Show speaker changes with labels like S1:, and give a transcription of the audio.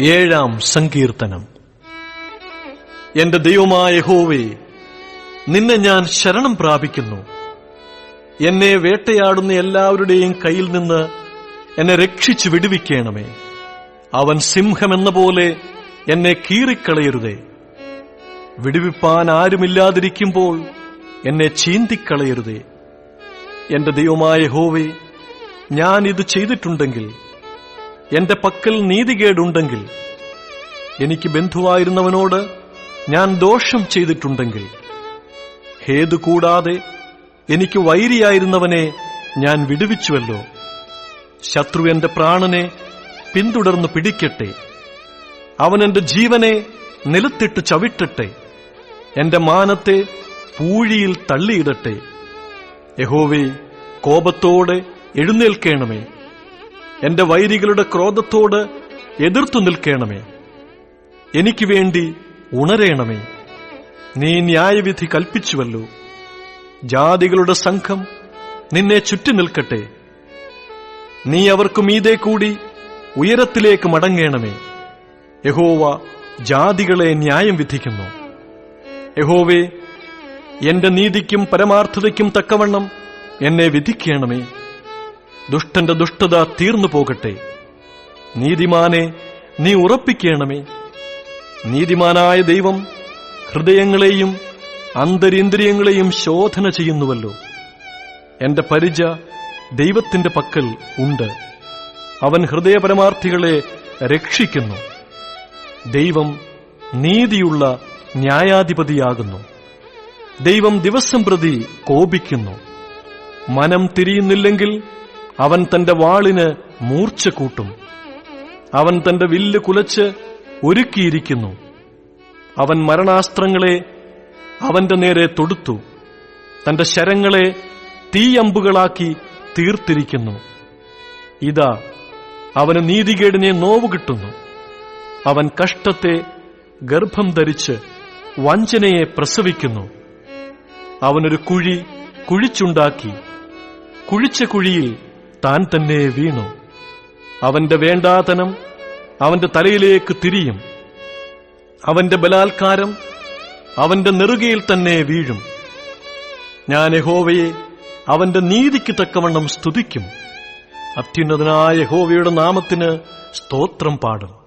S1: ഏഴാം സങ്കീർത്തനം. എന്റെ ദൈവമായ യഹോവേ നിന്നെ ഞാൻ ശരണം പ്രാപിക്കുന്നു. എന്നെ വേട്ടയാടുന്ന എല്ലാവരുടെയും കയ്യിൽ നിന്ന് എന്നെ രക്ഷിച്ചു വിടുവിക്കണമേ. അവൻ സിംഹമെന്ന പോലെ എന്നെ കീറിക്കളയരുതേ. വിടുവിപ്പാൻ ആരുമില്ലാതിരിക്കുമ്പോൾ എന്നെ ചീന്തിക്കളയരുതേ. എന്റെ ദൈവമായ ഹോവേ ഞാൻ ഇത് ചെയ്തിട്ടുണ്ടെങ്കിൽ എന്റെ പക്കൽ നീതികേടുണ്ടെങ്കിൽ എനിക്ക് ബന്ധുവായിരുന്നവനോട് ഞാൻ ദോഷം ചെയ്തിട്ടുണ്ടെങ്കിൽ ഹേതു കൂടാതെ എനിക്ക് വൈരിയായിരുന്നവനെ ഞാൻ വിടുവിച്ചുവല്ലോ. ശത്രു എന്റെ പ്രാണനെ പിന്തുടർന്ന് പിടിക്കട്ടെ. അവൻ എന്റെ ജീവനെ നിലത്തിട്ട് ചവിട്ടട്ടെ. എന്റെ മാനത്തെ പൂഴിയിൽ തള്ളിയിടട്ടെ. യഹോവേ കോപത്തോടെ എഴുന്നേൽക്കണമേ. എന്റെ വൈരികളുടെ ക്രോധത്തോട് എതിർത്തു നിൽക്കണമേ. എനിക്ക് വേണ്ടി ഉണരേണമേ. നീ ന്യായവിധി കൽപ്പിച്ചുവല്ലോ. ജാതികളുടെ സംഘം നിന്നെ ചുറ്റി നിൽക്കട്ടെ. നീ അവർക്കും മീതെ കൂടി ഉയരത്തിലേക്ക് മടങ്ങേണമേ. യഹോവ ജാതികളെ ന്യായം വിധിക്കുന്നു. യഹോവേ എന്റെ നീതിക്കും പരമാർത്ഥതയ്ക്കും തക്കവണ്ണം എന്നെ വിധിക്കണമേ. ദുഷ്ടന്റെ ദുഷ്ടത തീർന്നു പോകട്ടെ. നീതിമാനെ നീ ഉറപ്പിക്കണമേ. നീതിമാനായ ദൈവം ഹൃദയങ്ങളെയും അന്തരീന്ദ്രിയങ്ങളെയും ശോധന ചെയ്യുന്നുവല്ലോ. എന്റെ പരിച ദൈവത്തിന്റെ പക്കൽ ഉണ്ട്. അവൻ ഹൃദയപരമാർത്ഥികളെ രക്ഷിക്കുന്നു. ദൈവം നീതിയുള്ള ന്യായാധിപതിയാകുന്നു. ദൈവം ദിവസം പ്രതി കോപിക്കുന്നു. മനം തിരിയുന്നില്ലെങ്കിൽ അവൻ തന്റെ വാളിന് മൂർച്ച കൂട്ടും. അവൻ തന്റെ വില്ല് കുലച്ച് ഒരുക്കിയിരിക്കുന്നു. അവൻ മരണാസ്ത്രങ്ങളെ അവന്റെ നേരെ തൊടുത്തു. തന്റെ ശരങ്ങളെ തീയമ്പുകളാക്കി തീർത്തിരിക്കുന്നു. ഇതാ അവന് നീതികേടിനെ നോവ് കിട്ടുന്നു. അവൻ കഷ്ടത്തെ ഗർഭം ധരിച്ച് വഞ്ചനയെ പ്രസവിക്കുന്നു. അവനൊരു കുഴി കുഴിച്ചുണ്ടാക്കി. കുഴിച്ച കുഴിയിൽ താൻ തന്നെ വീണു. അവന്റെ വേണ്ടാതനം അവന്റെ തലയിലേക്ക് തിരിയും. അവന്റെ ബലാത്കാരം അവന്റെ നെറുകയിൽ തന്നെ വീഴും. ഞാൻ യഹോവയെ അവന്റെ നീതിക്ക് തക്കവണ്ണം സ്തുതിക്കും. അത്യുന്നതനായ യഹോവയുടെ നാമത്തിന് സ്തോത്രം പാടും.